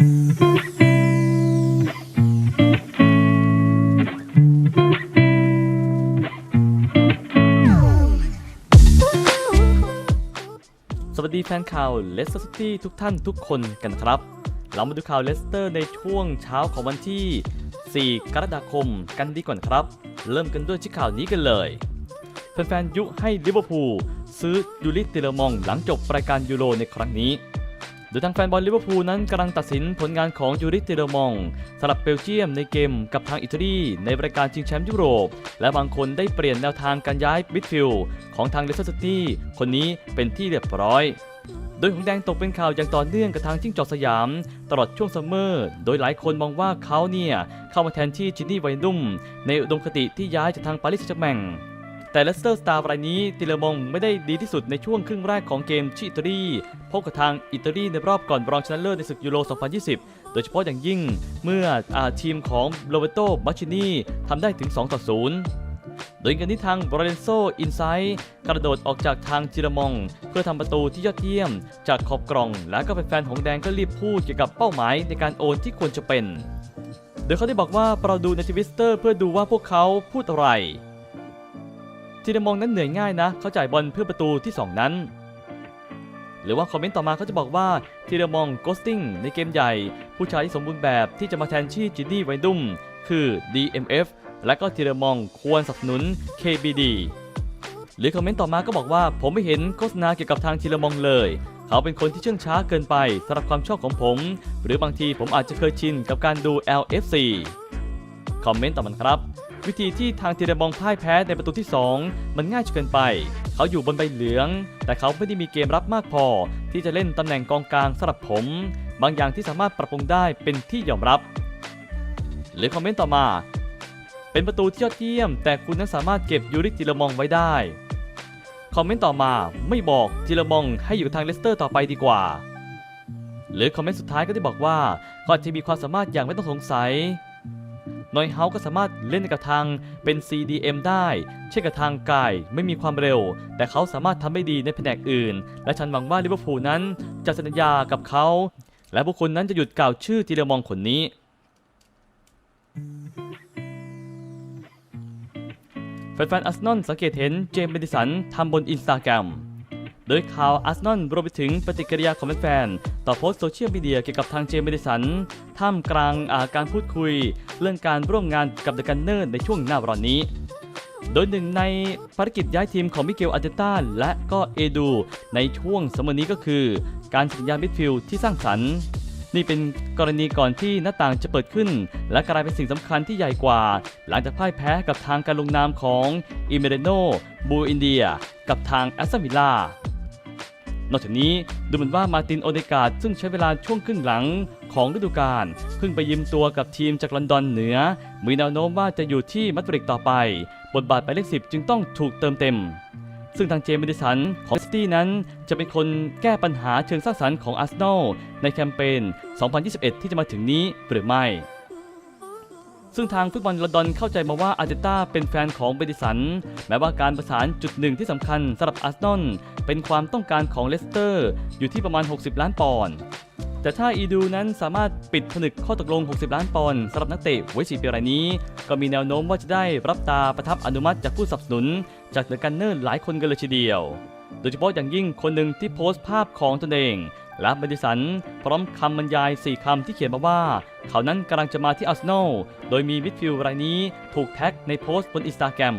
สวัสดีแฟนข่าวเลสเตอร์ซิตี้ทุกท่านทุกคนกันครับ เรามาดูข่าวเลสเตอร์ในช่วงเช้าของวันที่ 4 กรกฎาคมกันดีก่อนครับ เริ่มกันด้วยที่ข่าวนี้กันเลย แฟนๆยุให้ลิเวอร์พูลซื้อยูริติเลมองหลังจบรายการยูโรในครั้งนี้ โดยทางแฟนบอลลิเวอร์พูลนั้นกำลังตัดสินผลงานของยูริเตเลมองสำหรับเบลเยียมในเกมกับทางอิตาลีในรายการชิงแชมป์ยุโรป และบางคนได้เปลี่ยนแนวทางการย้ายมิดฟิลด์ของทางเลสเตอร์ซิตี้คนนี้เป็นที่เรียบร้อยโดยหงแดงตกเป็นข่าวอย่างต่อเนื่องกับทางจิ้งจอกสยาม ตลอดช่วงซัมเมอร์ โดยหลายคนมองว่าเขาเนี่ย เข้ามาแทนที่จินนี่ไวนุ่ม ในอุดมคติที่ย้ายจากทางปารีสแซงต์แมง แต่เลสเตอร์สตาร์รายนี้ติเลมองไม่ได้ดีที่สุดในช่วงครึ่งแรกของเกมที่อิตาลีพบกับทางอิตาลีในรอบก่อนรองชนะเลิศในศึกยูโร 2020 โดยเฉพาะอย่างยิ่งเมื่ออทีมของโรเบโตบัชชินีทำได้ถึง 2 ต่อ 0โดยกันที่ทางบรเรนโซอินไซด์กระโดดออกจากทางจิรมอง เพื่อทำประตูที่ยอดเยี่ยม จากขอบกล่อง และก็แฟนๆของแดงก็รีบพูดเกี่ยวกับเป้าหมายในการโอนที่ควรจะเป็น โดยเขาได้บอกว่าเราดูในทวิสเตอร์เพื่อดูว่าพวกเขาพูดอะไร จิรมองนั้นเหนื่อยง่ายนะ เขาจ่ายบอลเพื่อประตูที่ 2 นั้น หรือว่าคอมเมนต์ต่อมาเขาจะบอกว่าทีเรมองโกสติ้งในเกมใหญ่ ผู้ชายที่สมบูรณ์แบบที่จะมาแทนที่จินนี่ไวดุมคือ DMF และก็ทีเรมองควรสนับสนุน KBD หรือคอมเมนต์ต่อมาก็บอกว่า ผมไม่เห็นโฆษณาเกี่ยวกับทางทีเรมองเลยเขาเป็นคนที่เชื่องช้าเกินไปสำหรับความชอบของผม หรือบางทีผมอาจจะเคยชินกับการดู LFC คอมเมนต์ต่อมาครับ วิธีที่ทางทีเรมองพ่ายแพ้ในประตูที่ 2 มันง่ายจนเกินไป เขาอยู่บนใบเหลือง แต่เขาไม่ได้มีเกมรับมากพอ ที่จะเล่นตำแหน่งกองกลางสำหรับผม บางอย่างที่สามารถปรับปรุงได้เป็นที่ยอมรับ หรือคอมเมนต์ต่อมา เป็นประตูที่ยอดเยี่ยม แต่คุณนั้นสามารถเก็บยูริจิรมองไว้ได้ คอมเมนต์ต่อมาไม่บอกจิรมองให้อยู่ทางเลสเตอร์ต่อไปดีกว่าหรือคอมเมนต์สุดท้ายก็ได้บอกว่าเขาจะมีความสามารถอย่างไม่ต้องสงสัย นอยเฮาก็สามารถเล่นกับทางเป็น CDM ได้ เช่นกับทางกายไม่มีความเร็ว แต่เขาสามารถทำได้ดีในแผนกอื่น และฉันหวังว่าลิเวอร์พูลนั้นจะสัญญากับเขา และบุคคลนั้นจะหยุดกล่าวชื่อทีเรมองคนนี้ แฟนๆอาร์เซนอลสังเกตเห็นเจมส์เบดิสันทำบนอินสตาแกรม โดยข่าวอาร์เซนอลรวมไปถึงปฏิกิริยาของแฟนๆต่อโพสต์โซเชียลมีเดียเกี่ยวกับทางเจมส์เบดิสันท่ามกลางาการพูดคุย เรื่องการร่วมงานกับเดอะกันเนอร์ในช่วงหน้าร้อนนี้ โดยหนึ่งในภารกิจย้ายทีมของมิเกลอาร์เตต้าและก็เอดู ในช่วงสมัยนี้ก็คือ การสัญญามิดฟิลด์ที่สร้างสรรค์นี่เป็นกรณีก่อนที่หน้าต่างจะเปิดขึ้น และกลายเป็นสิ่งสำคัญที่ใหญ่กว่า หลังจากพ่ายแพ้กับทางการลงนามของอิเมเรโนบูอินเดีย กับทางแอสตันวิลล่า นอกจากนี้ดูเหมือนว่ามาตินโอเดกาดซึ่งใช้เวลาช่วงครึ่งหลังของฤดูกาลเพิ่งไปยืมตัวกับทีมจากลอนดอนเหนือ มีแนวโน้มว่าจะอยู่ที่มาดริดต่อไป บทบาทไปเลขสิบจึงต้องถูกเติมเต็ม ซึ่งทางเจมส์เมดิสันของซิตี้นั้นจะเป็นคนแก้ปัญหาเชิงสร้างสรรค์ของอาร์เซนอลในแคมเปญ 2021 ที่จะมาถึงนี้หรือไม่ ซึ่งทางฟุตบอลลอนดอนเข้าใจมาว่าอาร์เตต้าเป็นแฟนของเบดิสัน แม้ว่าการประสานจุดหนึ่งที่สำคัญสำหรับอาร์เซนอลเป็นความต้องการของเลสเตอร์ อยู่ที่ประมาณ 60 ล้านปอนด์แต่ถ้าอีดูนั้นสามารถปิดผนึกข้อตกลง 60 ล้านปอนด์สำหรับนักเตะไว้4ปีรายนี้ ก็มีแนวโน้มว่าจะได้รับตาประทับอนุมัติจากผู้สนับสนุน จากเดอะกันเนอร์หลายคนกันเลยทีเดียว โดยเฉพาะอย่างยิ่งคนหนึ่งที่โพสต์ภาพของตนเอง และเบดิสัน พร้อมคำบรรยาย 4 คำที่เขียนมาว่า เขานั้นกำลังจะมาที่อาร์เซนอลโดยมีมิดฟิลด์รายนี้ถูกแท็กในโพสต์บนอินสตาแกรม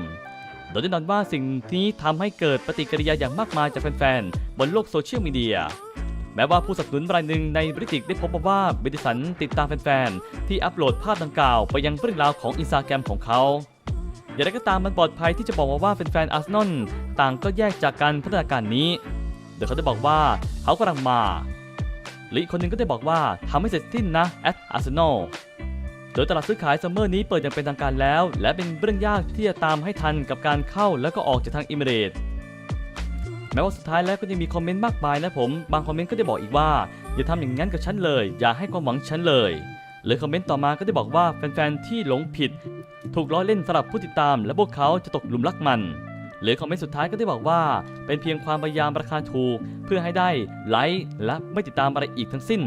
โดยแน่นอนว่าสิ่งนี้ทำให้เกิดปฏิกิริยาอย่างมากมายจากแฟนๆ บนโลกโซเชียลมีเดียแม้ว่าผู้สนับสนุนรายหนึ่งในบริติกได้พบมาว่าเบดิสันติดตามแฟนๆ ที่อัปโหลดภาพดังกล่าวไปยังเรื่องราวของอินสตาแกรมของเขาอย่างไรก็ตามมันปลอดภัยที่จะบอกมาว่าแฟนๆอาร์เซนอลต่างก็แยกจากการพัฒนาการนี้ ดยเขาได้บอกว่าเขากำลังมาหรืออีกคนนึงก็ได้บอกว่าทำให้เสร็จสิ้นนะแอดอาร์เซนอลโดยตลาดซื้อขายซัมเมอร์นี้เปิดอย่างเป็นทางการแล้ว และเป็นเรื่องยากที่จะตามให้ทันกับการเข้าแล้วก็ออกจากทางอิมิเรตแม้ว่าสุดท้ายแล้วก็ยังมีคอมเมนต์มากมายนะผม บางคอมเมนต์ก็ได้บอกอีกว่า อย่าทำอย่างนั้นกับฉันเลย อย่าให้ความหวังฉันเลยหรือคอมเมนต์ต่อมาก็ได้บอกว่าแฟนๆที่หลงผิด ถูกล้อเล่นสำหรับผู้ติดตาม และพวกเขาจะตกหลุมรักมัน หรือคอมเมนต์สุดท้ายก็ได้บอกว่า เป็นเพียงความพยายามราคาถูก เพื่อให้ได้ไลค์และไม่ติดตามอะไรอีกทั้งสิ้น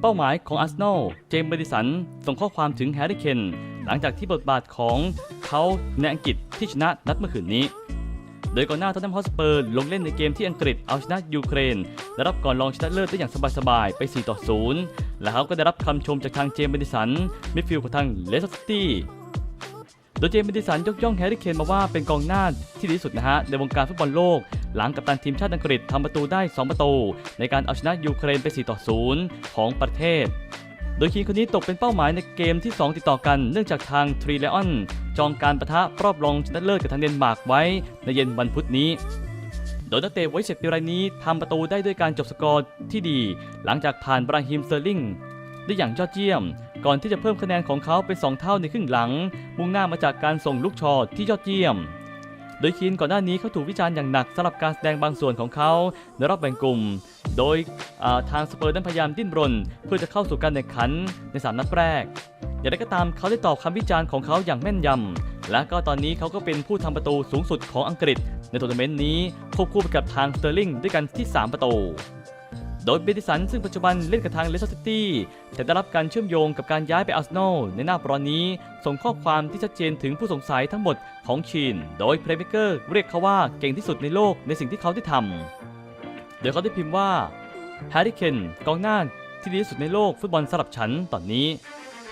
เป้าหมายของอาร์เซนอล เจมส์เบดิสัน ส่งข้อความถึงแฮร์รี่เคน หลังจากที่บทบาทของเขาในอังกฤษที่ชนะนัดเมื่อคืนนี้ โดยก่อนหน้าท็อตแนมฮอสเปอร์ลงเล่นในเกมที่อังกฤษเอาชนะยูเครนและรับก่อนรองชนะเลิศได้อย่างสบายๆไป 4 ต่อ 0 และเขาก็ได้รับคำชมจากทางเจมส์เบดิสันมิดฟิลด์ของทางเลสเตอร์ซิตี้โดยเจมส์เบดิสันยกย่องแฮร์รี่เคนมาว่าเป็นกองหน้าที่ดีสุดนะฮะในวงการฟุตบอลโลก หลังกัปตันทีมชาติอังกฤษทำประตูได้ 2 ประตู ในการเอาชนะยูเครนไป 4 ต่อ 0 ของประเทศ โดยคีนคนนี้ตกเป็นเป้าหมายในเกมที่ 2 ติดต่อกันเนื่องจากทางทรีเลออนจองการประทะรอบรองชนะเลิศกับทางเดนมาร์กไว้ในเย็นวันพุธนี้ โดยนักเตะไว้เจ็ดปีรายนี้ทำประตูได้ด้วยการจบสกอร์ที่ดี หลังจากผ่านบราฮิมเซอร์ลิงได้อย่างยอดเยี่ยม ก่อนที่จะเพิ่มคะแนนของเขาเป็น 2 เท่าในครึ่งหลัง มุ่งหน้ามาจากการส่งลูกชอตที่ยอดเยี่ยม โดยคีนก่อนหน้านี้เขาถูกวิจารณ์อย่างหนักสำหรับการแสดงบางส่วนของเขาในรอบแบ่งกลุ่ม โดยทางสเปอร์นั้นพยายามดิ้นรน เพื่อจะเข้าสู่การแข่งขันใน 3 นัดแรก อย่างไรก็ตามเขาได้ตอบคำวิจารณ์ของเขาอย่างแม่นยำ และก็ตอนนี้เขาก็เป็นผู้ทำประตูสูงสุดของอังกฤษ ในทัวร์นาเมนต์นี้ควบคู่ไปกับทางสเตอร์ลิงด้วยกันที่ 3 ประตูโดยเบดิสันซึ่งปัจจุบันเล่นกับทางเลสเตอร์ซิตี้แต่ได้รับการเชื่อมโยงกับการย้ายไปอาร์เซนอลในหน้าปรอนนี้ ส่งข้อความที่ชัดเจนถึงผู้สงสัยทั้งหมดของชีน โดยเพลย์เมเกอร์เรียกเขาว่าเก่งที่สุดในโลกในสิ่งที่เขาได้ทำ โดยเขาได้พิมพ์ว่าแฮร์รี่เคนกองหน้าที่ดีที่สุดในโลกฟุตบอลสำหรับฉันตอนนี้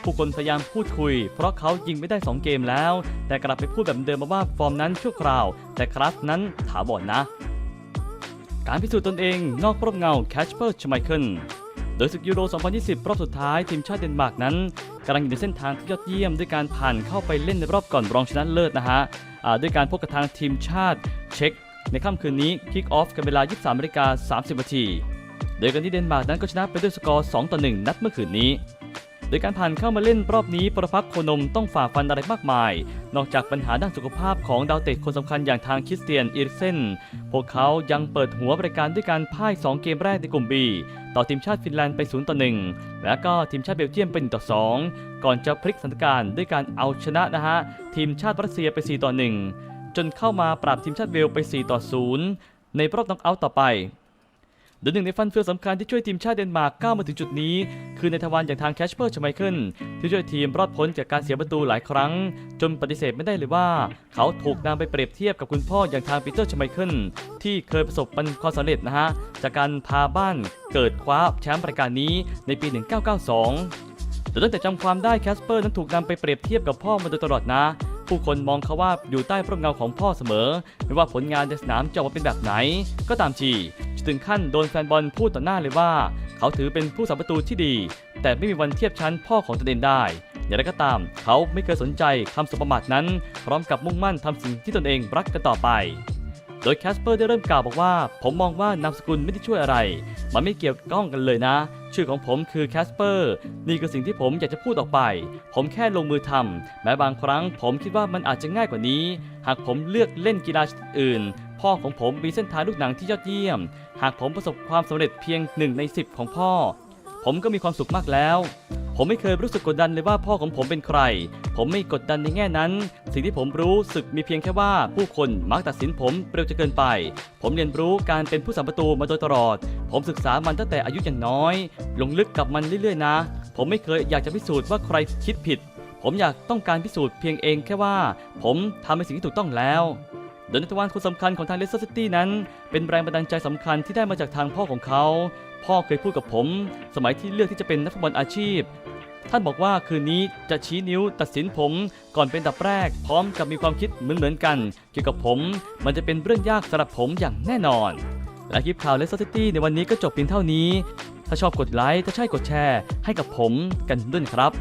ผู้คนพยายามพูดคุย เพราะเขายิงไม่ได้ 2 เกมแล้ว แต่กลับไปพูดแบบเดิมมาว่าฟอร์มนั้นชั่วคราว แต่คลาสนั้นถาวรนะการพิสูจน์ตนเองนอกรอบเงาแคชเปอร์ชไมเคิลโดยศึกยูโร 2020 รอบสุดท้ายทีมชาติเดนมาร์กนั้นกำลังอยู่ในเส้นทางที่ยอดเยี่ยม ด้วยการผ่านเข้าไปเล่นในรอบก่อนรองชนะเลิศนะฮะด้วยการพบกับทางทีมชาติเช็ก ในค่ำคืนนี้คิกออฟกันเวลา 23นาฬิกา30นาทีโดยกันที่เดนมาร์กนั้นก็ชนะไปด้วยสกอร์ 2 ต่อ 1 นัดเมื่อคืนนี้ โดยการผ่านเข้ามาเล่นรอบนี้ประพักโคนมต้องฝ่าฟันอะไรมากมาย นอกจากปัญหาด้านสุขภาพของดาวเตะคนสำคัญอย่างทางคริสเตียนอีริเซน พวกเขายังเปิดหัวบริการด้วยการพ่าย 2 เกมแรกในกลุ่ม B ต่อทีมชาติฟินแลนด์ไป 0 ต่อ 1 และก็ทีมชาติเบลเยียมเป็นต่อ 2 ก่อนจะพลิกสถานการณ์ด้วยการเอาชนะนะฮะทีมชาติรัสเซียไป 4 ต่อ 1 จนเข้ามาปราบทีมชาติเวลไป 4 ต่อ 0 ในรอบน็อกเอาท์ต่อไปโดยหนึ่งในฟันเฟืองสำคัญที่ช่วยทีมชาติเดนมาร์กก้าวมาถึงจุดนี้ คือในทวารอย่างทางแคชเปอร์ชไมเคิลที่ช่วยทีมรอดพ้นจากการเสียประตูหลายครั้ง จนปฏิเสธไม่ได้เลยว่า เขาถูกนำไปเปรียบเทียบกับคุณพ่ออย่างทางปีเตอร์ชไมเคิลที่เคยประสบความสำเร็จนะฮะ จากการพาบ้านเกิดคว้าแชมป์รายการนี้ในปี 1992แต่ตั้งแต่จำความได้แคสเปอร์นั้นถูกนำไปเปรียบเทียบกับพ่อมาโดยตลอดนะ ผู้คนมองเขาว่าอยู่ใต้ร่มเงาของพ่อเสมอ ไม่ว่าผลงานในสนามจะออกมาเป็นแบบไหน ก็ตามทีจนถึงขั้นโดนแฟนบอลพูดต่อหน้าเลยว่า เขาถือเป็นผู้สัมประตูที่ดี แต่ไม่มีวันเทียบชั้นพ่อของตนเองได้อย่างไรก็ตาม เขาไม่เคยสนใจคำสบประมาทนั้น พร้อมกับมุ่งมั่นทำสิ่งที่ตนเองรักกันต่อไป โดยแคสเปอร์ได้เริ่มกล่าวบอกว่า ผมมองว่านามสกุลไม่ได้ช่วยอะไร มันไม่เกี่ยวข้องกันเลยนะ ชื่อของผมคือแคสเปอร์ นี่คือสิ่งที่ผมอยากจะพูดออกไป ผมแค่ลงมือทำแม้บางครั้งผมคิดว่ามันอาจจะง่ายกว่านี้ หากผมเลือกเล่นกีฬาชนิดอื่น พ่อของผมมีเส้นทางลูกหนังที่ยอดเยี่ยม หากผมประสบความสำเร็จเพียงหนึ่งใน10 ของพ่อ ผมก็มีความสุขมากแล้ว ผมไม่เคยรู้สึกกดดันเลยว่าพ่อของผมเป็นใคร ผมไม่กดดันในแง่นั้น สิ่งที่ผมรู้สึกมีเพียงแค่ว่าผู้คนมักตัดสินผมเร็วจะเกินไป ผมเรียนรู้การเป็นผู้สัมประตูมาโดยตลอด ผมศึกษามันตั้งแต่อายุอย่างน้อย ลงลึกกับมันเรื่อยๆนะ ผมไม่เคยอยากจะพิสูจน์ว่าใครคิดผิด ผมอยากต้องการพิสูจน์เพียงเองแค่ว่า ผมทำในสิ่งที่ถูกต้องแล้ว โดยนักวันคนสำคัญของทางเลสเตอร์ซิตี้นั้น เป็นแรงบันดาลใจสำคัญที่ได้มาจากทางพ่อของเขา พ่อเคยพูดกับผม สมัยที่เลือกที่จะเป็นนักฟุตบอลอาชีพ ท่านบอกว่าคืนนี้จะชี้นิ้วตัดสินผมก่อนเป็นดับแรก พร้อมกับมีความคิดเหมือนเหมือนๆกัน เกี่ยวกับผม มันจะเป็นเรื่องยากสำหรับผมอย่างแน่นอน และคลิปข่าวเลสเตอร์ซิตี้ในวันนี้ก็จบเพียงเท่านี้ ถ้าชอบกดไลค์ถ้าใช่กดแชร์ ให้กับผมกันด้วยครับ